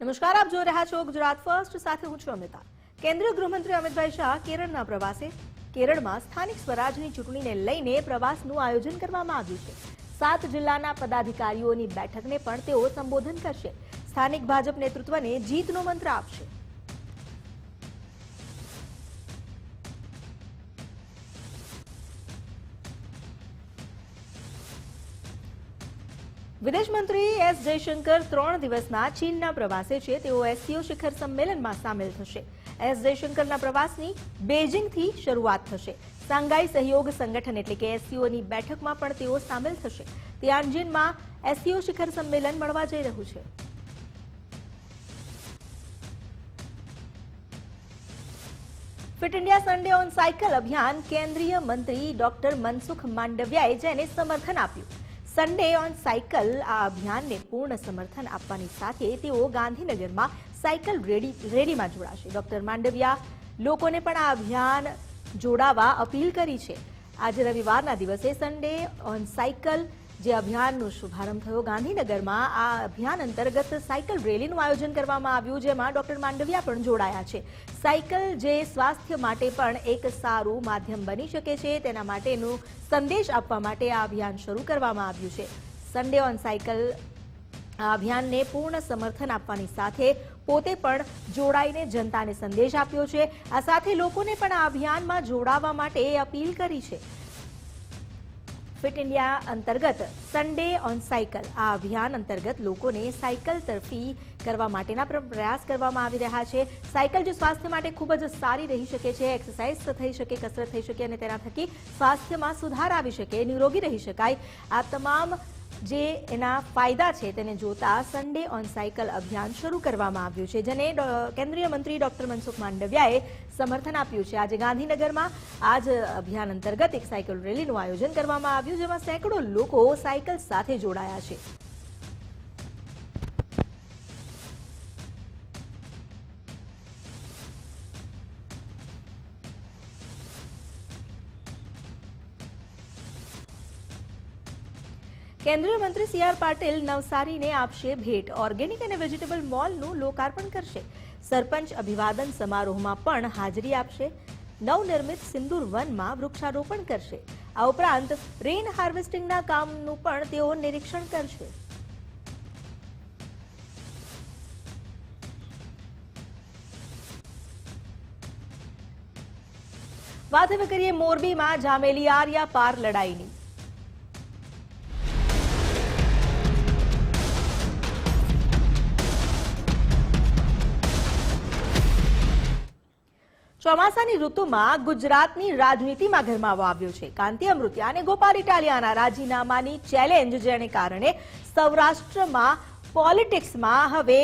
નમસ્કાર, આપ જોઈ રહ્યા છો ગુજરાત ફર્સ્ટ, સાથે હું છું અમિતા. કેન્દ્રીય ગૃહમંત્રી અમિતભાઈ શાહ કેરળના પ્રવાસે. કેરળમાં સ્થાનિક સ્વરાજની ચૂંટણીને લઈને પ્રવાસનું આયોજન કરવામાં આવ્યું છે. સાત જિલ્લાના પદાધિકારીઓની બેઠકને પણ તેઓ સંબોધન કરશે. સ્થાનિક ભાજપ નેતૃત્વને જીતનો મંત્ર આપશે. વિદેશ મંત્રી એસ જયશંકર ત્રણ દિવસના ચીનના પ્રવાસે છે. તેઓ એસસીઓ શિખર સંમેલનમાં સામેલ થશે. એસ જયશંકરના પ્રવાસની બેઇજિંગથી શરૂઆત થશે. સાંઘાઈ સહયોગ સંગઠન એટલે કે એસસીઓની બેઠકમાં પણ તેઓ સામેલ થશે. તિયાનજીનમાં એસસીઓ શિખર સંમેલન મળવા જઈ રહ્યું છે. Fit India Sunday on cycle અભિયાન કેન્દ્રીય મંત્રી ડોક્ટર મનસુખ માંડવિયાએ જેને સમર્થન આપ્યું. સન્ડે ઓન સાયકલ આ અભિયાનને પૂર્ણ સમર્થન આપવાની સાથે તેઓ ગાંધીનગરમાં સાયકલ રેડી રેલીમાં જોડાશે. ડોક્ટર માંડવિયા, લોકોને પણ આ અભિયાન જોડાવા અપીલ કરી છે. આજે રવિવારના દિવસે સન્ડે ઓન સાયકલ જે અભિયાનનો શુભારંભ થયો. ગાંધીનગરમાં આ અભિયાન અંતર્ગત સાયકલ રેલીનું આયોજન કરવામાં આવ્યું, જેમાં ડોક્ટર માંડવિયા પણ જોડાયા છે. સાયકલ જે સ્વાસ્થ્ય માટે પણ એક સારું માધ્યમ બની શકે છે, તેના માટેનું સંદેશ આપવા માટે આ અભિયાન શરૂ કરવામાં આવ્યું છે. સન્ડે ઓન સાયકલ આ અભિયાનને પૂર્ણ સમર્થન આપવાની સાથે પોતે પણ જોડાઈને જનતાને સંદેશ આપ્યો છે. આ સાથે લોકોને પણ આ અભિયાનમાં જોડાવા માટે અપીલ કરી છે. ફિટ ઇન્ડિયા અંતર્ગત સન્ડે ઓન સાયકલ. આ અભિયાન અંતર્ગત લોકોને સાયકલ તરફી કરવા માટેના પ્ર- પ્રયાસ કરવામાં આવી રહ્યા છે. સાયકલ જે સ્વાસ્થ્ય માટે ખૂબ જ સારી રહી શકે છે, એક્સરસાઇઝ થઈ શકે, કસરત થઈ શકે અને તેના થકી સ્વાસ્થ્યમાં સુધાર આવી શકે, નિરોગી રહી શકાય. આ તમામ જે એના ફાયદા છે તેને જોતા સન્ડે ઓન સાયકલ અભિયાન શરૂ કરવામાં આવ્યું છે, જેને કેન્દ્રીય મંત્રી ડોક્ટર મનસુખ માંડવિયાએ સમર્થન આપ્યું છે. આજે ગાંધીનગરમાં આ જ અભિયાન અંતર્ગત એક સાયકલ રેલીનું આયોજન કરવામાં આવ્યું, જેમાં સેંકડો લોકો સાયકલ સાથે જોડાયા છે. કેન્દ્રીય મંત્રી સી આર પાટીલ નવસારીને આપશે ભેટ. ઓર્ગેનિક અને વેજીટેબલ મોલનું લોકાર્પણ કરશે. સરપંચ અભિવાદન સમારોહમાં પણ હાજરી આપશે. નવનિર્મિત સિંદૂર વનમાં વૃક્ષારોપણ કરશે. આ ઉપરાંત રેઇન હાર્વેસ્ટિંગના કામનું પણ તેઓ નિરીક્ષણ કરશે. વાત હવે કરીએ મોરબીમાં. જામેલી આર્યા પાર લડાઈની. ચોમાસાની ઋતુમાં ગુજરાતની રાજનીતિમાં ગરમાવો આવ્યો છે. કાંતિ અમૃતિયા અને ગોપાલ ઇટાલિયાના રાજીનામાની ચેલેન્જ જેને કારણે સૌરાષ્ટ્રમાં પોલિટિક્સમાં હવે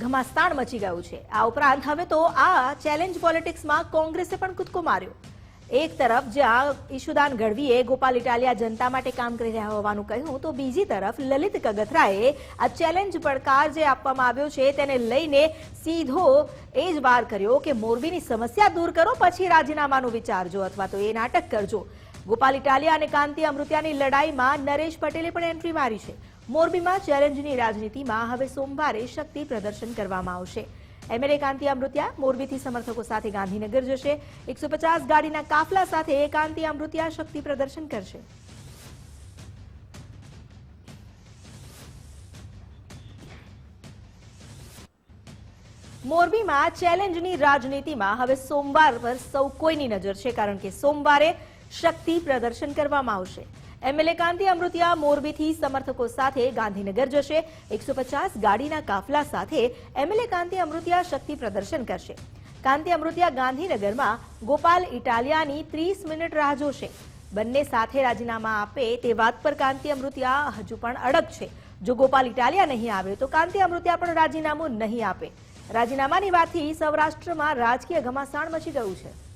ઘમાસ્તાણ મચી ગયું છે. આ ઉપરાંત હવે તો આ ચેલેન્જ પોલિટિક્સમાં કોંગ્રેસે પણ કૂદકો માર્યો. એક તરફ જ્યાં ઈશુદાન ગઢવીએ ગોપાલ ઇટાલિયા જનતા માટે કામ કરી રહ્યા હોવાનું કહ્યું, તો બીજી તરફ લલિત કગથરાએ આ ચેલેન્જ પડકાર જે આપવામાં આવ્યો છે તેને લઈને સીધો એ જ વાર કર્યો કે મોરબીની સમસ્યા દૂર કરો, પછી રાજીનામાનું વિચારજો અથવા તો એ નાટક કરજો. ગોપાલ ઇટાલિયા અને કાંતિ અમૃત્યાની લડાઈમાં નરેશ પટેલે પણ એન્ટ્રી મારી છે. મોરબીમાં ચેલેન્જની રાજનીતિમાં હવે સોમવારે શક્તિ પ્રદર્શન કરવામાં આવશે. એમએલએ કાંતિ અમૃતિયા મોરબીથી સમર્થકો સાથે ગાંધીનગર જશે. એકસો ગાડીના કાફલા સાથે કાંતિ અમૃતિયા શક્તિ પ્રદર્શન કરશે. મોરબીમાં ચેલેન્જની રાજનીતિમાં હવે સોમવાર પર સૌ કોઈની નજર છે, કારણ કે સોમવારે શક્તિ પ્રદર્શન કરવામાં આવશે. એમએલએ કાંતિ અમૃતિયા મોરબીથી સમર્થકો સાથે ગાંધીનગર જશે. એકસો ગાડીના કાફલા સાથે એમએલએ કાંતિ અમૃતિયા શક્તિ પ્રદર્શન કરશે. કાંતિ અમૃતિયા ગાંધીનગરમાં ગોપાલ ઇટાલિયાની ત્રીસ મિનિટ રાહ જોશે. બંને સાથે રાજીનામા આપે તે વાત પર કાંતિ અમૃતિયા હજુ પણ અડગ છે. જો ગોપાલ ઇટાલિયા નહીં આવે તો કાંતિ અમૃતિયા પણ રાજીનામું નહીં આપે. રાજીનામાની વાતથી સૌરાષ્ટ્રમાં રાજકીય ઘમાસાણ મચી ગયું છે.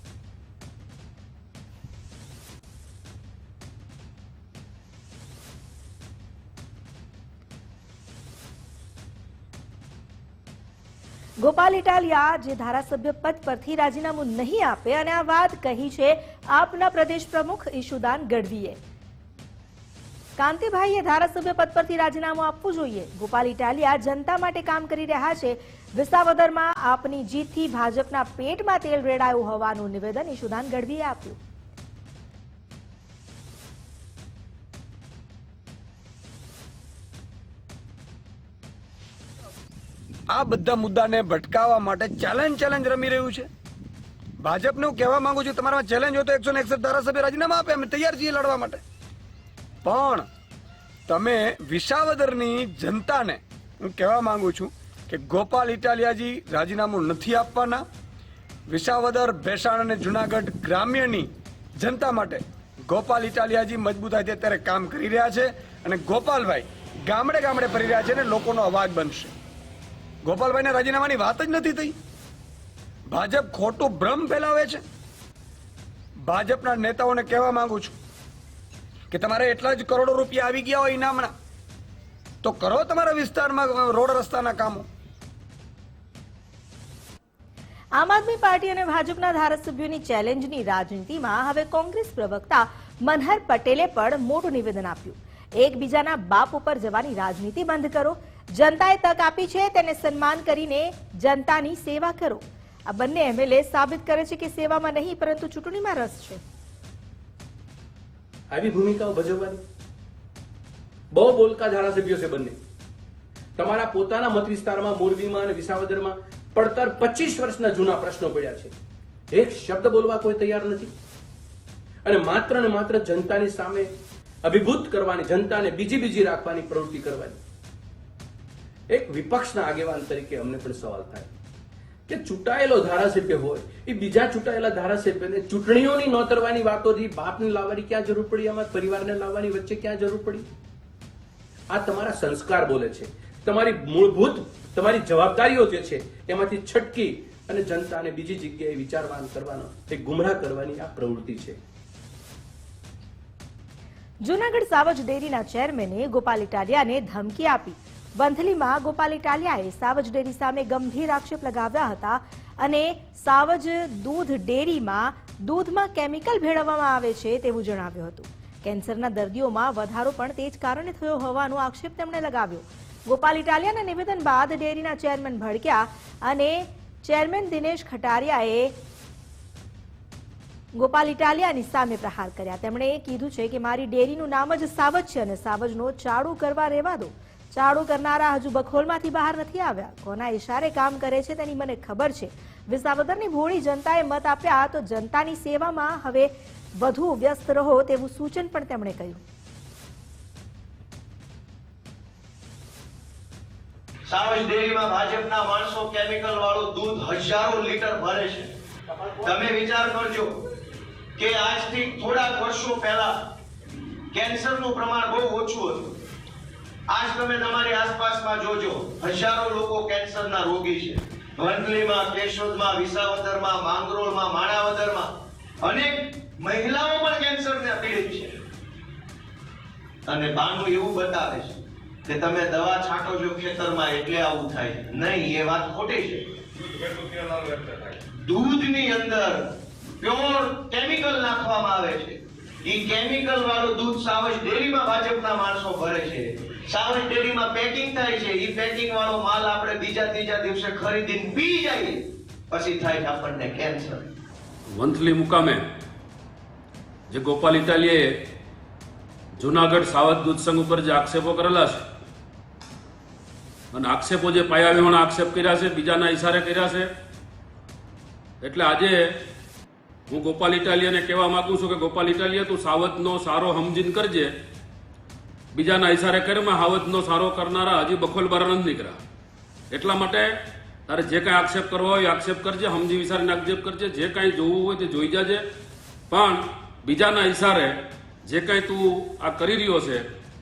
ગોપાલ ઇટાલિયા જે ધારાસભ્ય પદ પરથી રાજીનામું નહીં આપે અને આ વાત કહી છે આપના પ્રદેશ પ્રમુખ ઈશુદાન ગઢવીએ. કાંતિભાઈએ ધારાસભ્ય પદ પરથી રાજીનામું આપવું જોઈએ. ગોપાલ ઇટાલિયા જનતા માટે કામ કરી રહ્યા છે. વિસાવદરમાં આપની જીતથી ભાજપના પેટમાં તેલ રેડાયું હોવાનું નિવેદન ઈશુદાન ગઢવીએ આપ્યું. આ બધા મુદ્દાને ભટકાવવા માટે ચેલેન્જ ચેલેન્જ રમી રહ્યું છે. ભાજપને હું કહેવા માંગુ છું, તમારામાં ચેલેન્જ હોય તો એકસો ને એકસઠ ધારાસભ્ય રાજીનામા આપે, અમે તૈયાર છીએ લડવા માટે. પણ તમે વિસાવદરની જનતાને હું કહેવા માંગુ છું કે ગોપાલ ઇટાલિયાજી રાજીનામું નથી આપવાના. વિસાવદર, ભેસાણ અને જુનાગઢ ગ્રામ્યની જનતા માટે ગોપાલ ઇટાલિયાજી મજબૂતાઈથી અત્યારે કામ કરી રહ્યા છે અને ગોપાલભાઈ ગામડે ગામડે ફરી રહ્યા છે અને લોકોનો અવાજ બનશે. ગોપાલભાઈને રાજીનામાની વાત જ નથી થઈ. ભાજપ ખોટું ભ્રમ ફેલાવે છે. ભાજપના નેતાઓને કહેવા માંગુ છું કે તમારે એટલા જ કરોડો રૂપિયા આવી ગયા હોય ઇનામના, તો કરો તમારા વિસ્તારમાં રોડ રસ્તાના કામો. આમ આદમી પાર્ટી અને ભાજપના ધારાસભ્યોની ચેલેન્જની રાજનીતિમાં હવે કોંગ્રેસ પ્રવક્તા મનહર પટેલે પણ મોટું નિવેદન આપ્યું. એકબીજાના બાપ ઉપર જવાની રાજનીતિ બંધ કરો જનતાએ તક આપી છે, તેને સન્માન કરીને જનતાની સેવા કરો. આ બંને એમએલએ સાબિત કરે છે કે સેવામાં નહીં, પરંતુ ચૂંટણીમાં રસ છે. આવી ભૂમિકાઓ ભજવવાની? બહુ બોલકા ધારાસભ્યો છે બંને. તમારા પોતાના મત વિસ્તારમાં, મોરબીમાં અને વિસાવદરમાં પડતર પચીસ વર્ષના જૂના પ્રશ્નો પડ્યા છે. એક શબ્દ બોલવા કોઈ તૈયાર નથી. અને માત્ર ને માત્ર જનતાની સામે અભિભૂત કરવાની, જનતાને બીજી બીજી રાખવાની પ્રવૃત્તિ કરવાની. એક વિપક્ષના આગેવાન તરીકે અમને પણ સવાલ થાય કે ચૂંટાયેલો ધારાસભ્ય હોય, એ બીજા ચૂંટાયેલા ધારાસભ્યને ચૂંટણીઓની નોતરવાની વાતોથી બાપને લાવવાની ક્યાં જરૂર પડી, આમાં પરિવારને લાવવાની વચ્ચે ક્યાં જરૂર પડી? આ તમારા સંસ્કાર બોલે છે. તમારી મૂળભૂત, તમારી જવાબદારીઓ જે છે, એમાંથી છટકી અને જનતાને બીજી જગ્યાએ વિચારવાન કરવાનો, એ ગુમરાહ કરવાની આ પ્રવૃત્તિ છે. જૂનાગઢ સાવજ ડેરીના ચેરમેને ગોપાલ ઇટાલિયાને ધમકી આપી. વંથલીમાં ગોપાલ ઇટાલિયાએ સાવજ ડેરી સામે ગંભીર આક્ષેપ લગાવ્યા હતા અને સાવજ દૂધ ડેરીમાં દૂધમાં કેમિકલ ભેળવવામાં આવે છે તેવું જણાવ્યું હતું. કેન્સરના દર્દીઓમાં વધારો પણ તે જ કારણે થયો હોવાનો આક્ષેપ તેમણે લગાવ્યો. ગોપાલ ઇટાલિયાના નિવેદન બાદ ડેરીના ચેરમેન ભડક્યા અને ચેરમેન દિનેશ ખટારિયાએ ગોપાલ ઇટાલિયાની સામે પ્રહાર કર્યા. તેમણે કીધું છે કે મારી ડેરીનું નામ જ સાવજ છે અને સાવજનો ચાડુ કરવા રહેવા દો. ચાડુ કરનારા હજુ બખોલમાંથી બહાર નથી આવ્યા. કોના ઇશારે કામ કરે છે તેની મને ખબર છે. વિસાવદરની ભોળી જનતાએ મત આપ્યા તો જનતાની સેવામાં હવે વધુ વ્યસ્ત રહો તેવું સૂચન પણ તેમણે કહ્યું સાવજ ડેરીમાં ભાજપના માણસો કેમિકલ વાળું દૂધ હજારો લીટર ભરે છે. તમે વિચાર કરજો કે આજથી થોડાક વર્ષો પહેલા કેન્સરનું પ્રમાણ બહુ ઓછું હતું. આજ તમે તમારી આસપાસમાં જોજો, હજારો લોકો કેન્સરના રોગી છે. વંથલીમાં કેશોદમાં, વિસાવદરમાં, માંગરોળમાં, માણાવદરમાં અનેક મહિલાઓ પણ કેન્સરને પીડિત છે. અને બાનું એવું બતાવે છે કે તમે દવા છાંટો છો ખેતરમાં એટલે આવું થાય. નહીં, એ વાત ખોટી છે. દૂધની અંદર પ્યોર કેમિકલ નાખવામાં આવે છે. એ કેમિકલ વાળું દૂધ સાવજ ડેરીમાં ભાજપના માણસો ભરે છે. સાવજ ડેરીમાં પેકિંગ થાય છે. એ પેકિંગ વાળો માલ આપણે બીજા ત્રીજા દિવસે ખરીદીને પી જઈએ. પછી થાય આપણને કેન્સર વંથલી મુકામે જે ગોપાલ ઇટાલીએ જુનાગઢ સાવધ દૂધ સંઘ ઉપર જે આક્ષેપો કરેલા છે અને આક્ષેપો જે પાયા આક્ષેપ કર્યા છે, બીજાના ઈશારે કર્યા છે, એટલે આજે હું ગોપાલ ઇટાલિયાને કહેવા માગું છું કે ગોપાલ ઇટાલિયા, તું સાવધનો સારો હમજીન કરજે. બીજાના ઈશારે કરમાં હાવજનો સારો કરનારા હજી બખોલ બાર નથી નીકળ્યા. એટલા માટે તારે જે કાંઈ આક્ષેપ કરવો હોય આક્ષેપ કરજે સમજી વિચારીને આક્ષેપ કરજે, જે કાંઈ જોવું હોય તે જોઈ જાજે. પણ બીજાના ઇશારે જે કાંઈ તું આ કરી રહ્યો છે,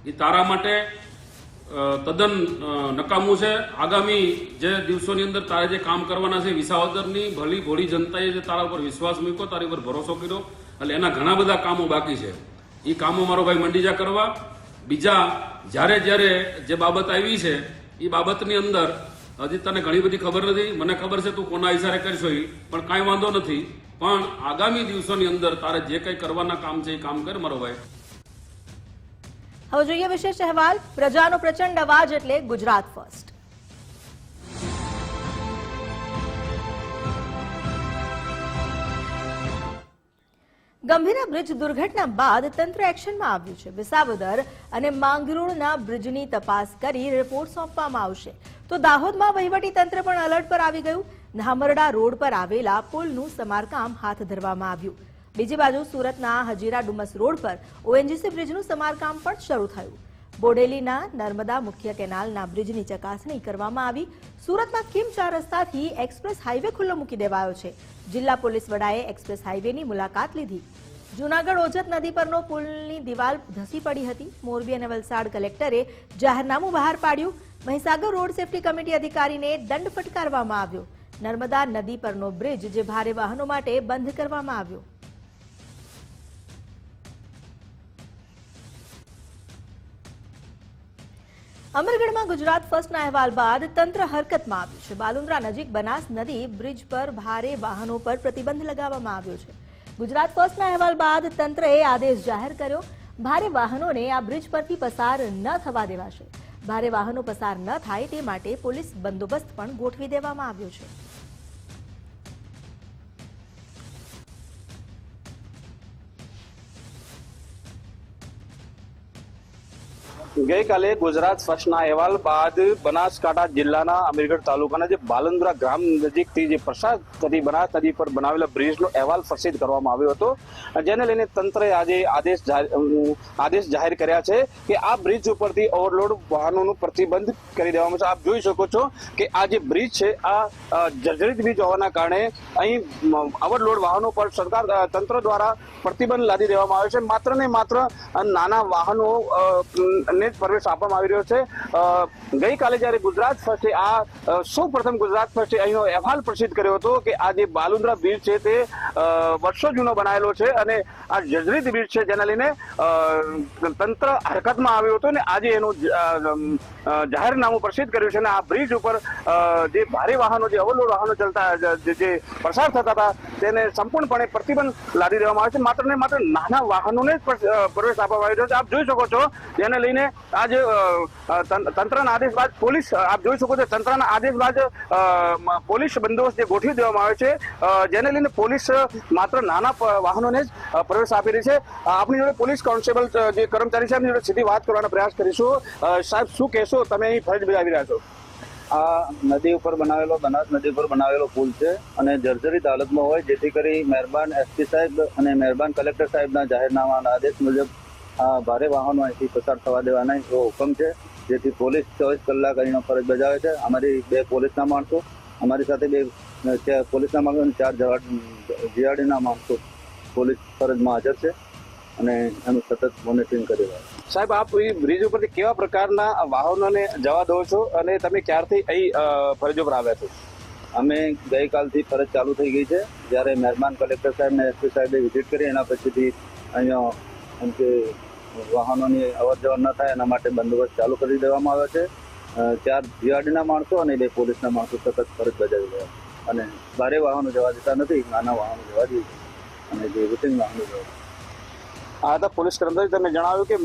એ તારા માટે તદ્દન નકામું છે. આગામી જે દિવસોની અંદર તારે જે કામ કરવાના છે, વિસાવદરની ભલી ભોળી જનતાએ જે તારા ઉપર વિશ્વાસ મૂક્યો, તારી ઉપર ભરોસો કર્યો. એટલે એના ઘણા બધા કામો બાકી છે. એ કામો મારો ભાઈ મંડીજા કરવા બીજા જ્યારે જ્યારે જે બાબત આવી છે, એ બાબતની અંદર હજી તને ઘણી બધી ખબર નથી. મને ખબર છે તું કોના ઈશારે કરશો એ, પણ કાંઈ વાંધો નથી. પણ આગામી દિવસોની અંદર તારે જે કંઈ કરવાના કામ છે એ કામ કર મારો ભાઈ. હવે જોઈએ વિશેષ અહેવાલ. પ્રજાનો પ્રચંડ અવાજ એટલે ગુજરાત ફર્સ્ટ ગંભીરા બ્રિજ દુર્ઘટના બાદ તંત્ર એક્શનમાં આવ્યું છે. વિસાવદર અને માંગરોળના બ્રિજની તપાસ કરી રિપોર્ટ સોંપવામાં આવશે. તો દાહોદમાં વહીવટી તંત્ર પણ એલર્ટ પર આવી ગયું. ધામરડા રોડ પર આવેલા પુલનું સમારકામ હાથ ધરવામાં આવ્યું. બીજી બાજુ સુરતના હજીરા ડુમસ રોડ પર ઓએનજીસી બ્રિજનું સમારકામ પણ શરૂ થયું. બોડેલીના નર્મદા મુખ્ય કેનાલના બ્રિજની ચકાસણી કરવામાં આવી. સુરતમાં કિમ ચાર રસ્તાથી એક્સપ્રેસ હાઈવે ખુલ્લો મૂકી દેવાયો છે. જિલ્લા પોલીસ વડાએ એક્સપ્રેસ હાઈવેની મુલાકાત લીધી. જૂનાગઢ ઓજત નદી પરનો પુલની દિવાલ ધસી પડી હતી. મોરબી અને વલસાડ કલેક્ટરે જાહેરનામું બહાર પાડ્યું. મહીસાગર રોડ સેફટી કમિટી અધિકારીને દંડ ફટકારવામાં આવ્યો. નર્મદા નદી પરનો બ્રિજ જે ભારે વાહનો માટે બંધ કરવામાં આવ્યો. અમરગઢમાં ગુજરાત ફર્સ્ટના અહેવાલ બાદ તંત્ર હરકતમાં આવ્યું છે. બાલુંદ્રા નજીક બનાસ નદી બ્રિજ પર ભારે વાહનો પર પ્રતિબંધ લગાવવામાં આવ્યો છે. ગુજરાત ફર્સ્ટના અહેવાલ બાદ તંત્રએ આદેશ જાહેર કર્યો. ભારે વાહનોને આ બ્રિજ પરથી પસાર ન થવા દેવાશે. ભારે વાહનો પસાર ન થાય તે માટે પોલીસ બંદોબસ્ત પણ ગોઠવી દેવામાં આવ્યો છે. ગઈકાલે ગુજરાત સ્વચ્છના અહેવાલ બાદ બનાસકાંઠા જિલ્લાના અમીરગઢ તાલુકાના જે બાલંદ્રા ગ્રામ નજીકથી જે પ્રસાદ નદી બનાસ નદી પર બનાવેલા બ્રિજનો અહેવાલ પ્રસિદ્ધ કરવામાં આવ્યો હતો. જેને લઈને તંત્રએ આજે આદેશ આદેશ જાહેર કર્યા છે કે આ બ્રિજ ઉપરથી ઓવરલોડ વાહનોનું પ્રતિબંધ કરી દેવામાં છે આપ જોઈ શકો છો કે આ જે બ્રિજ છે, આ જર્જરિત બ્રિજ હોવાના કારણે અહીં ઓવરલોડ વાહનો પર સરકાર તંત્ર દ્વારા પ્રતિબંધ લાદી દેવામાં આવ્યો છે. માત્ર ને માત્ર નાના વાહનો અ, ને જ પ્રવેશ આપવામાં આવી રહ્યો છે. ગઈકાલે જ્યારે ગુજરાત ફર્સ્ટે આ સૌ પ્રથમ ગુજરાત ફર્સ્ટે અહીંનો અહેવાલ પ્રસિદ્ધ કર્યો હતો કે આ જે બાલુંદ્રા બીચ છે તે વર્ષો જૂનો બનાવેલો છે અને આ જજરીત બીચ છે જેના લઈને તંત્ર હરકતમાં આવ્યું હતું અને આજે એનું જાહેરનામું પ્રસિદ્ધ કર્યું છે અને આ બ્રિજ ઉપર જે ભારે વાહનો જે અવલોડ વાહનો ચાલતા જે પસાર થતા હતા તેને સંપૂર્ણપણે પ્રતિબંધ લાદી દેવામાં આવે છે. માત્ર ને માત્ર નાના વાહનોને જ પર- પ્રવેશ આપવામાં આવી રહ્યો છે. આપ જોઈ શકો છો જેને લઈને આજે અ, તંત્રના આદેશ બાદ પોલીસ આપ જોઈ શકો છો તંત્રના આદેશ બાદ પોલીસ બંદોબસ્ત જે ગોઠવી દેવામાં આવ્યો છે જેને લઈને પોલીસ માત્ર નાના વાહનોને જ પ્રવેશ આપી રહી છે. આપણી જોડે પોલીસ કોન્સ્ટેબલ જે કર્મચારી છે એમની જોડે સીધી વાત કરવાનો પ્રયાસ કરીશું. સાહેબ શું કહેશો? તમે અહીં ફરજ બજાવી રહ્યા છો? આ નદી ઉપર બનાવેલો બનાસ નદી ઉપર બનાવેલો પુલ છે અને જર્જરિત હાલતમાં હોય જેથી કરી મહેરબાન એસપી સાહેબ અને મહેરબાન કલેક્ટર સાહેબના જાહેરનામાના આદેશ મુજબ ભારે વાહનો અહીંથી પસાર થવા દેવાના એવો હુકમ છે. જેથી પોલીસ ચોવીસ કલાક અહીંનો ફરજ બજાવે છે. અમારી બે પોલીસના માણસો અમારી સાથે બે પોલીસના માણસો અને ચાર જીઆરડીના માણસો પોલીસ ફરજમાં હાજર છે અને એનું સતત મોનિટરિંગ કરી રહ્યા છે. સાહેબ આપ એ બ્રિજ ઉપરથી કેવા પ્રકારના વાહનોને જવા દો છો અને તમે ક્યારથી અહીં ફરજ ફરજો પર આવ્યા છો? અમે ગઈકાલથી ફરજ ચાલુ થઈ ગઈ છે. જ્યારે મહેરબાન કલેક્ટર સાહેબ ને એસપી સાહેબે વિઝિટ કરી એના પછીથી અહીંયા એમ કે વાહનોની અવર જવર ન થાય, એના માટે બંદોબસ્ત ચાલુ કરી દેવામાં આવ્યો છે. ચાર જીઆરડીના માણસો અને બે પોલીસના માણસો સતત ફરજ બજાવી રહ્યા અને ભારે વાહનો જવા દેતા નથી, નાના વાહનો જવા દઈએ અને જે રૂટીન વાહનો જવા. આ પોલીસ કર્મચારી. તમે જણાવ્યું કે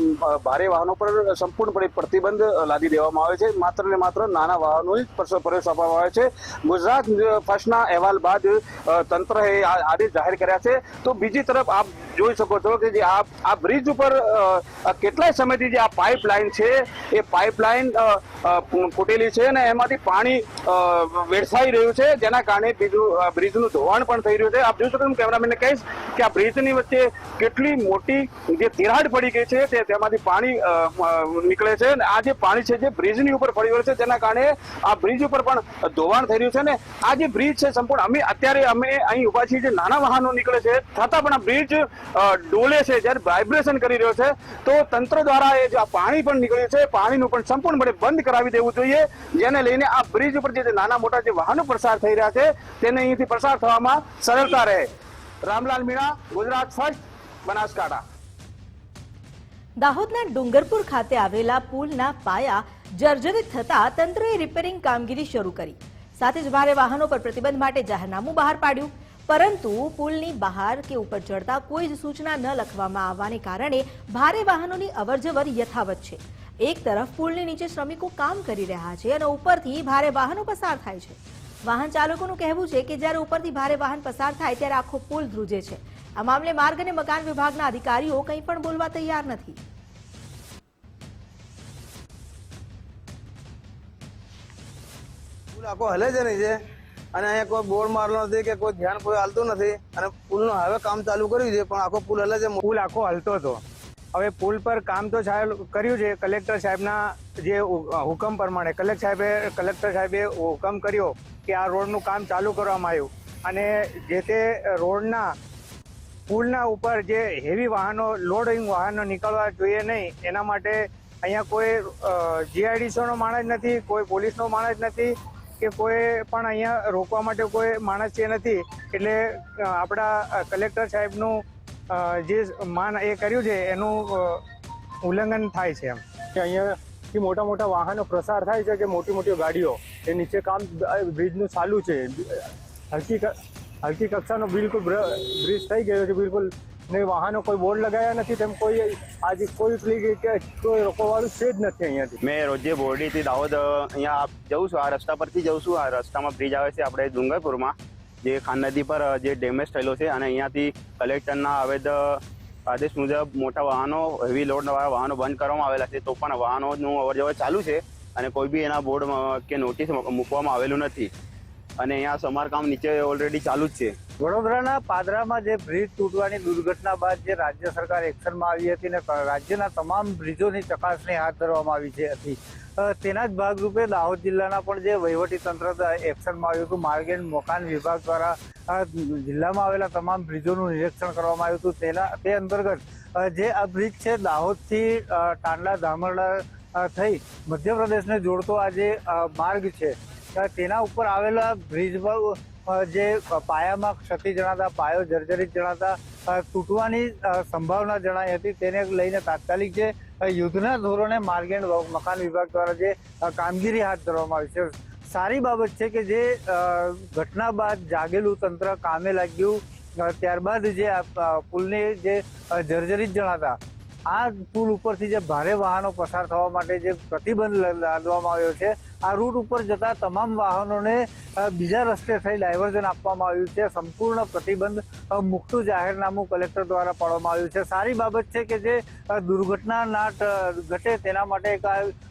ભારે વાહનો પર સંપૂર્ણપણે પ્રતિબંધ લાદી દેવામાં આવે છે. માત્ર ને માત્ર નાના વાહનો જ પર- પ્રવેશ આપવામાં આવે છે. ગુજરાત ફર્સ્ટના અહેવાલ બાદ તંત્રએ આદેશ જાહેર કર્યા છે. તો બીજી તરફ આપ જોઈ શકો છો કે જે આ આ બ્રિજ ઉપર કેટલાય સમયથી જે આ પાઇપલાઇન છે, એ પાઇપલાઇન ફૂટેલી છે અને એમાંથી પાણી વેડસાઈ રહ્યું છે. જેના કારણે બીજું બ્રિજનું ધોવાણ પણ થઈ રહ્યું છે. આપ જોઈ શકો કેમેરામેનને કહીશ કે આ બ્રિજની વચ્ચે કેટલી મોટી જે તિરાડ પડી ગઈ છે તે તેમાંથી પાણી નીકળે છે અને આ જે પાણી છે જે બ્રિજની ઉપર પડી રહ્યું છે તેના કારણે આ બ્રિજ ઉપર પણ ધોવાણ થઈ રહ્યું છે ને આ જે બ્રિજ છે સંપૂર્ણ, અમે અત્યારે અમે અહીં ઊભા છીએ જે નાના વાહનો નીકળે છે છતાં પણ આ બ્રિજ ડોલે છે, જ્યારે વાઇબ્રેશન કરી રહ્યો છે, તો તંત્ર દ્વારા એ જે આ પાણી પણ નીકળ્યું છે, પાણીનું પણ સંપૂર્ણપણે બંધ કરાવી દેવું જોઈએ, જેને લઈને આ બ્રિજ ઉપર જે નાના મોટા જે વાહનો પસાર થઈ રહ્યા છે, તેને અહીંથી પસાર થવામાં સરળતા રહે. રામલાલ મીણા, ગુજરાત ફર્સ્ટ, બનાસકાંઠા. દાહોદના ડુંગરપુર ખાતે આવેલા પુલના પાયા જર્જરિત થતા તંત્રએ રિપેરિંગ કામગીરી શરૂ કરી. સાથે જ ભારે વાહનો પર પ્રતિબંધ માટે જાહેરનામું બહાર પાડ્યું. પરંતુ પુલની બહાર કે ઉપર ચડતા કોઈ જ સૂચના ન લખવામાં આવવાને કારણે ભારે વાહનોની અવરજવર યથાવત છે. એક તરફ પુલની નીચે શ્રમિકો કામ કરી રહ્યા છે અને ઉપરથી ભારે વાહનો પસાર થાય છે. વાહન ચાલકોનું કહેવું છે કે જ્યારે ઉપરથી ભારે વાહન પસાર થાય ત્યારે આખો પુલ ધ્રુજે છે. આ મામલે માર્ગ અને મકાન વિભાગના અધિકારીઓ કંઈ પણ બોલવા તૈયાર નથી. પુલ આખો હલે છે નહીં છે? અને અહીંયા કોઈ બોર્ડ મારેલો નથી કે કોઈ ધ્યાન કોઈ હાલતું નથી? અને પુલનું હવે કામ ચાલુ કર્યું છે પણ આખો પુલ હલે છે. પુલ આખો હલતો હતો. હવે પુલ પર કામ તો સાહેબ કર્યું છે કલેક્ટર સાહેબના જે હુકમ પ્રમાણે. કલેક્ટર સાહેબે કલેક્ટર સાહેબે હુકમ કર્યો કે આ રોડનું કામ ચાલુ કરવામાં આવ્યું. અને જે તે રોડના પુલના ઉપર જે હેવી વાહનો લોડિંગ વાહનો નીકળવા જોઈએ નહીં. એના માટે અહીંયા કોઈ જીઆઈડીસીનો માણસ નથી, કોઈ પોલીસનો માણસ નથી, કે કોઈ પણ અહીંયા રોકવા માટે કોઈ માણસ છે નથી. એટલે આપણા કલેક્ટર સાહેબનું જે માન એ કર્યું છે, એનું ઉલ્લંઘન થાય છે એમ. કે અહીંયાથી મોટા મોટા વાહનો પ્રસાર થાય છે, કે મોટી મોટી ગાડીઓ, એ નીચે કામ બ્રિજનું ચાલુ છે. હલકી ક- હલકી કક્ષાનો બિલકુલ બ્ર- બ્રિજ થઈ ગયો છે, બિલકુલ. ને વાહનો કોઈ બોર્ડ લગાવ્યા નથી, તેમ કોઈ આજે કોઈ પેલી કે કોઈ રોકવાવાળું છે જ નથી અહીંયાથી. મેં રોજે બોરડીથી દાહોદ અહીંયા જઉં છું, આ રસ્તા પરથી જઉં છું. આ રસ્તામાં બ્રિજ આવે છે આપણે ડુંગરપુરમાં, જે ખાન નદી પર જે ડેમેજ થયેલો છે. અને અહીંયાથી કલેક્ટરના અવૈધ આદેશ મુજબ મોટા વાહનો હેવી લોડવાળા વાહનો બંધ કરવામાં આવેલા છે. તો પણ વાહનોનું અવર જવર ચાલુ છે અને કોઈ બી એના બોર્ડ કે નોટિસ મૂકવામાં આવેલું નથી. અને અહીંયા સમારકામ નીચે ઓલરેડી ચાલુ જ છે. વડોદરાના પાદરામાં જે બ્રિજ તૂટવાની દુર્ઘટના બાદ જે રાજ્ય સરકાર એક્શનમાં આવી હતી ને રાજ્યના તમામ બ્રિજોની ચકાસણી હાથ ધરવામાં આવી છે હતી. તેના જ ભાગરૂપે દાહોદ જિલ્લાના પણ જે વહીવટી તંત્ર એક્શનમાં આવ્યું હતું માર્ગ એન્ડ મકાન વિભાગ દ્વારા જિલ્લામાં આવેલા તમામ બ્રિજોનું નિરીક્ષણ કરવામાં આવ્યું હતું. તેના તે અંતર્ગત જે આ બ્રિજ છે દાહોદથી અ, ધામરડા થઈ મધ્યપ્રદેશને જોડતો આ જે માર્ગ છે તેના ઉપર આવેલા બ્રિજ પર જે પાયામાં ક્ષતિ જણાતા, પાયો જર્જરિત જણાતા તૂટવાની સંભાવના જણાઈ હતી. તેને લઈને તાત્કાલિક જે યુદ્ધના ધોરણે માર્ગ મકાન વિભાગ દ્વારા જે કામગીરી હાથ ધરવામાં આવી છે. સારી બાબત છે કે જે ઘટના બાદ જાગેલું તંત્ર કામે લાગ્યું. ત્યારબાદ જે પુલને જે જર્જરિત જણાતા આ પુલ ઉપરથી જે ભારે વાહનો પસાર થવા માટે જે પ્રતિબંધ લાદવામાં આવ્યો છે આ રૂટ ઉપર જતા તમામ વાહનોને બીજા રસ્તે થઈ ડાયવર્ઝન આપવામાં આવ્યું છે. સંપૂર્ણ પ્રતિબંધ અ, જાહેરનામું કલેક્ટર દ્વારા પાડવામાં આવ્યું છે. સારી બાબત છે કે જે દુર્ઘટના ના ઘટે તેના માટે એક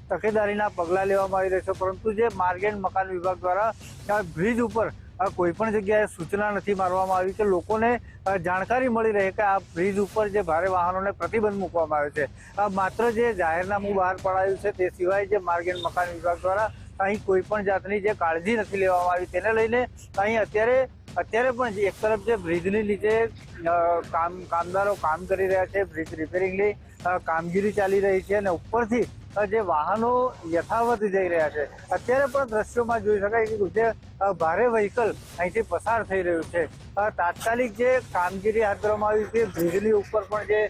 તકેદારીના પગલાં લેવામાં આવી રહ્યા છે. પરંતુ જે માર્ગ એન્ડ મકાન વિભાગ દ્વારા બ્રિજ ઉપર કોઈ પણ જગ્યાએ સૂચના નથી મારવામાં આવી કે લોકોને જાણકારી મળી રહે કે આ બ્રિજ ઉપર જે ભારે વાહનોને પ્રતિબંધ મૂકવામાં આવ્યો છે. માત્ર જે જાહેરનામું બહાર પડાયું છે તે સિવાય જે માર્ગ એન્ડ મકાન વિભાગ દ્વારા અહીં કોઈ પણ જાતની જે કાળજી નથી લેવામાં આવી તેને લઈને અહીં અત્યારે અત્યારે પણ એક તરફ જે બ્રિજની નીચે કામ, કામદારો કામ કરી રહ્યા છે, બ્રિજ રિપેરિંગની કામગીરી ચાલી રહી છે અને ઉપરથી જે વાહનો યથાવત જઈ રહ્યા છે. અત્યારે પણ દ્રશ્યોમાં જોઈ શકાય કે જે ભારે વ્હીકલ અહીંથી પસાર થઈ રહ્યું છે. તાત્કાલિક જે કામગીરી હાથ ધરવામાં આવી છે બ્રિજની ઉપર પણ જે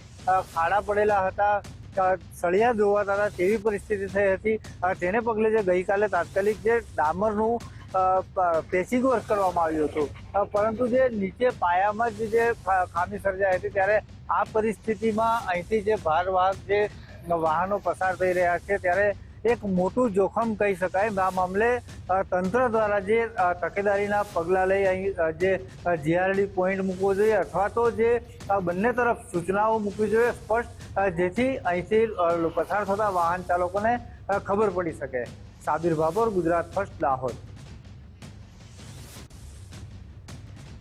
ખાડા પડેલા હતા સળિયા ધોવાતા હતા તેવી પરિસ્થિતિ થઈ હતી. તેને પગલે જે ગઈકાલે તાત્કાલિક જે ડામરનું પેસિંગ વર્ક કરવામાં આવ્યું હતું. પરંતુ જે નીચે પાયામાં જ જે ખામી સર્જાઈ હતી, ત્યારે આ પરિસ્થિતિમાં અહીંથી જે ભારવાહક જે વાહનો પસાર થઈ રહ્યા છે, ત્યારે એક મોટું જોખમ કહી શકાય. આ મામલે તંત્ર દ્વારા જે તકેદારીના પગલાં લઈ અહીં જે જીઆરડી પોઈન્ટ મૂકવો જોઈએ અથવા તો જે બંને તરફ સૂચનાઓ મૂકવી જોઈએ, સ્પષ્ટ જેથી અહીંથી પસાર થતા વાહન ચાલકોને ખબર પડી શકે. સાબિર બાબર ગુજરાત ફર્સ્ટ દાહોદ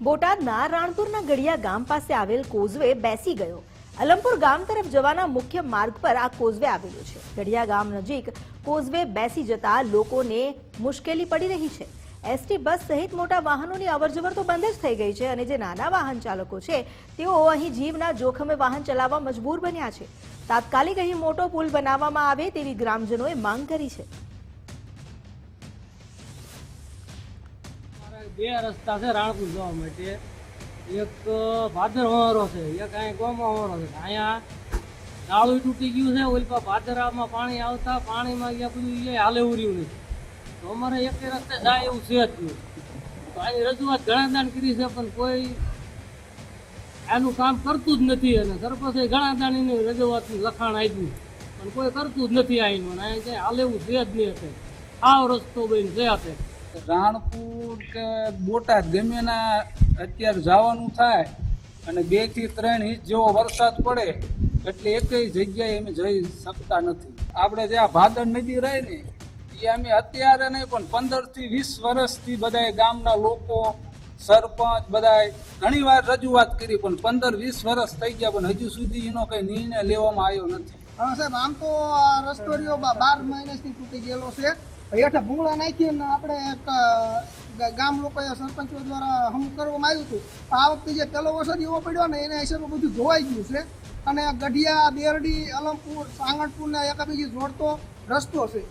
બોટાદના રાણપુરના ગડિયા ગામ પાસે આવેલ કોઝવે બેસી ગયો. અલમપુર ગામ તરફ જવાના મુખ્ય માર્ગ પર આ કોઝવે આવેલો છે. ગઢિયા ગામ નજીક કોઝવે બેસી જતા લોકોને મુશ્કેલી પડી રહી છે. એસટી બસ સહિત મોટા વાહનોની અવરજવર તો બંધ જ થઈ ગઈ છે અને જે નાના વાહન ચાલકો છે, તેઓ અહીં જીવના જોખમે વાહન ચલાવવા મજબૂર બન્યા છે. તાત્કાલિક અહીં મોટો પુલ બનાવવામાં આવે તેવી ગ્રામજનોએ માંગ કરી છે. બે રસ્તા છે રાણપુર જવા માટે. એક ભાદર વાળો છે, એક અહીં ગોમાં વાળો છે. અહીંયા ડાળું તૂટી ગયું છે, ઓલી ભાદરામાં પાણી આવતા, પાણીમાં અહીંયા બધું એ હાલે ઉર્યું નથી તો અમારે એક રસ્તે જાય એવું છે જ નહીં. તો આની રજૂઆત ઘણા કરી છે, પણ કોઈ આનું કામ કરતું જ નથી અને સરપંચે ઘણા દાણીની રજૂઆતનું લખાણ આપ્યું. પણ કોઈ કરતું જ નથી આવીનું અને અહીં ક્યાંય હાલેવું છે જ નહીં હશે આવ રસ્તો બન છે. હશે રાણપુર કે બોટાદ ગમે અત્યારે જવાનું થાય અને બેથી ત્રણ ઇંચ જેવો વરસાદ પડે એટલે એકેય જગ્યાએ અમે જઈ શકતા નથી. આપણે જે આ ભાદર નદી રહે ને એ અમે અત્યારે નહીં, પણ પંદરથી વીસ વર્ષથી બધા ગામના લોકો, સરપંચ બધા ઘણી વાર રજૂઆત કરી, પણ પંદર વીસ વર્ષ થઈ ગયા, પણ હજુ સુધી એનો કઈ નિર્ણય લેવામાં આવ્યો નથી. હા સાહેબ, આમ તો આ રસ્તો બાર મહિનાથી તૂટી ગયેલો છે. હેઠા ભૂંગળા નાખીને આપણે એક ગામ લોકોએ સરપંચો દ્વારા હમ કરવામાં આવ્યું હતું. આ વખતે જે પેલો વરસાદ એવો પડ્યો ને એના હિસાબે બધું ધોવાઈ ગયું છે. અને ગઢિયા, બેરડી, અલમપુર સાંગણપુરને એકાબીજી જોડતો રસ્તો છે.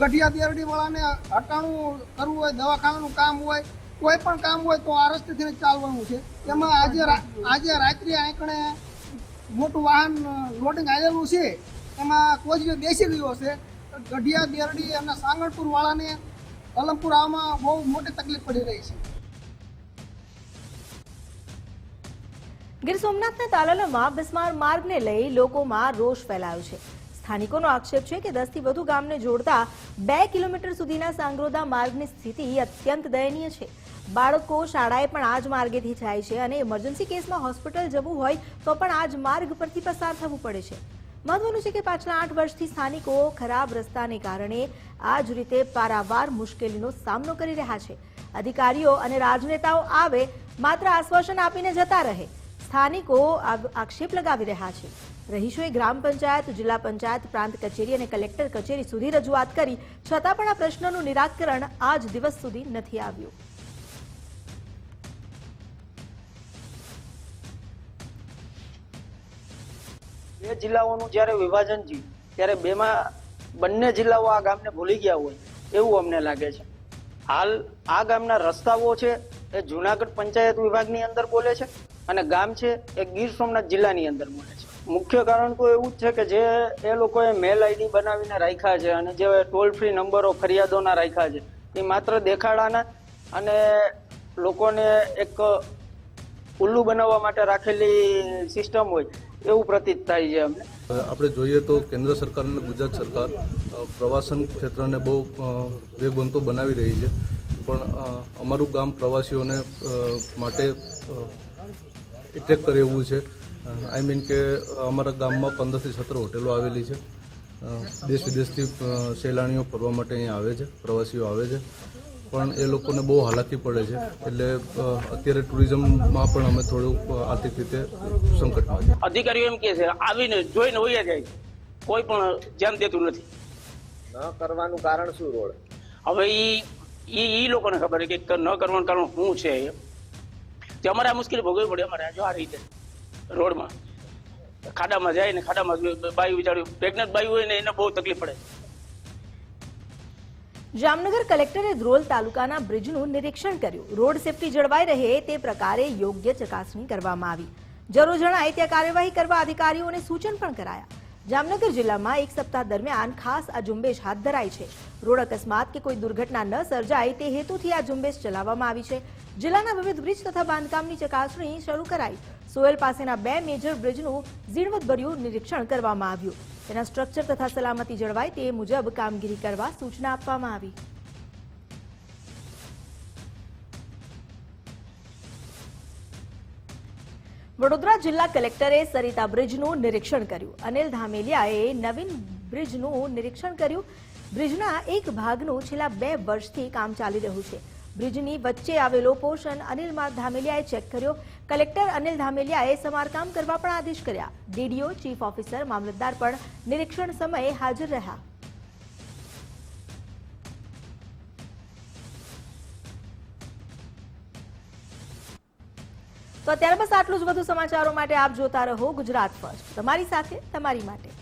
ગઢિયા દેરડીવાળાને હટાણું કરવું હોય, દવાખાનાનું કામ હોય, કોઈ પણ કામ હોય તો આ રસ્તેથી ચાલવાનું છે. એમાં આજે આજે રાત્રે આંકણે મોટું વાહન લોડિંગ આવેલું છે. એમાં કોઈ બેસી ગયો છે. ગઢિયા, દેરડી અને સાંગણપુર વાળાને અલમપુર આવવામાં બહુ મોટી તકલીફ પડી રહી છે. ગીર સોમનાથના તાલાલામાં બિસ્માર માર્ગને લઈ લોકોમાં રોષ ફેલાયો છે. સ્થાનિકોનો આક્ષેપ છે કે દસથી વધુ ગામને જોડતા બે કિલોમીટર સુધીના સાંગ્રોદા માર્ગની સ્થિતિ અત્યંત દયનીય છે. બાળકો શાળાએ પણ આ જ માર્ગેથી જાય છે અને ઇમરજન્સી કેસમાં હોસ્પિટલ જવું હોય તો પણ આ જ માર્ગ પરથી પસાર થવું પડે છે. મહત્વનું છે કે પાછલા આઠ વર્ષથી સ્થાનિકો ખરાબ રસ્તાને કારણે આ જ રીતે પારાવાર મુશ્કેલીનો સામનો કરી રહ્યા છે. અધિકારીઓ અને રાજનેતાઓ આવે માત્ર આશ્વાસન આપીને જતા રહે. સ્થાનિકો આક્ષેપ લગાવી રહ્યા છે. રહીશોએ ગ્રામ પંચાયત, જિલ્લા પંચાયત, પ્રાંત કચેરી અને કલેક્ટર કચેરી સુધી રજૂઆત કરી છતાં પણ આ પ્રશ્નનું નિરાકરણ આજ દિવસ સુધી નથી આવ્યું. બે જિલ્લાઓનું જ્યારે વિભાજન થયું, ત્યારે બેમાં બંને જિલ્લાઓ આ ગામને ભૂલી ગયા હોય, એવું અમને લાગે છે. હાલ આ ગામના રસ્તાઓ છે, એ જુનાગઢ પંચાયત વિભાગની અંદર બોલે છે અને ગામ છે, એ ગીર સોમનાથ જિલ્લાની અંદર બોલે છે. મુખ્ય કારણ તો એવું જ છે કે જે એ લોકોએ મેલ આઈડી બનાવીને રાખ્યા છે અને જે ટોલ ફ્રી નંબરો ફરિયાદોના રાખ્યા છે, એ માત્ર દેખાડાના અને લોકોને એક ઉલ્લુ બનાવવા માટે રાખેલી સિસ્ટમ હોય, એવું પ્રતીત થાય છે અમને આપણે જોઈએ તો કેન્દ્ર સરકાર અને ગુજરાત સરકાર પ્રવાસન ક્ષેત્રને બહુ વેગવંતો બનાવી રહી છે. પણ અમારું ગામ પ્રવાસીઓને માટે એટ્રેક કરે એવું છે. આઈ મીન કે અમારા ગામમાં પંદરથી સત્તર હોટેલો આવેલી છે. દેશ વિદેશથી સહેલાણીઓ ફરવા માટે અહીંયા આવે છે, પ્રવાસીઓ આવે છે. પણ એ લોકોને બહુ હાલાકી પડે છે. એટલે અત્યારે ટુરિઝમમાં પણ અમે થોડુંક આર્થિક રીતે સંકટમાં છે અધિકારીઓ એમ કે છે આવીને જોઈને હોય જાય. કોઈ પણ ધ્યાન દેતું નથી. ન કરવાનું કારણ શું રોડ? હવે એ એ ઈ લોકોને ખબર છે કે ન કરવાનું કારણ શું છે. તે અમારે આ મુશ્કેલી ભોગવવી પડે અમારે આ જો આ રીતે રોડમાં. ખાડામાં જાય ને ખાડામાં બાયું વિચાર્યું પ્રેગ્નન્ટ બાયું હોય ને એને બહુ તકલીફ પડે. જામનગર કલેક્ટરે ધ્રોલ તાલુકાના બ્રિજનું નિરીક્ષણ કર્યું. રોડ સેફટી જળવાઈ રહે તે પ્રકારે યોગ્ય ચકાસણી કરવામાં આવી. જરૂર જણાય ત્યાં કાર્યવાહી કરવા અધિકારીઓને સૂચન પણ કરાયા. જામનગર જિલ્લામાં એક સપ્તાહ દરમિયાન ખાસ આ ઝુંબેશ હાથ ધરાઈ છે. રોડ અકસ્માત કે કોઈ દુર્ઘટના ન સર્જાય તે હેતુથી આ ઝુંબેશ ચલાવવામાં આવી છે. જિલ્લાના વિવિધ બ્રિજ તથા બાંધકામની ચકાસણી શરૂ કરાઈ. સોયલ પાસેના બે મેજર બ્રિજનું ઝીણવટભર્યું નિરીક્ષણ કરવામાં આવ્યું. તેના સ્ટ્રક્ચર તથા સલામતી જળવાય તે મુજબ કામગીરી કરવા સૂચના આપવામાં આવી. વડોદરા જિલ્લા કલેક્ટરે સરિતા બ્રિજનું નિરીક્ષણ કર્યું. અનિલ ધામેલિયાએ નવીન બ્રિજનું નિરીક્ષણ કર્યું. બ્રિજના એક ભાગનું છેલ્લા બે વર્ષથી કામ ચાલી રહ્યું છે. બ્રિજની વચ્ચે આવેલો પોર્શન અનિલ ધામેલિયાએ ચેક કર્યો. કલેક્ટર અનિલ ધામેલિયાએ સમારકામ કરવા પણ આદેશ કર્યા. ડીડીઓ ચીફ ઓફિસર મામલતદાર પણ નિરીક્ષણ સમયે હાજર રહ્યા. તો અત્યારે બસ આટલું જ. વધુ સમાચારો માટે આપ જોતા રહો ગુજરાત ફર્સ્ટ. તમારી સાથે, તમારી માટે.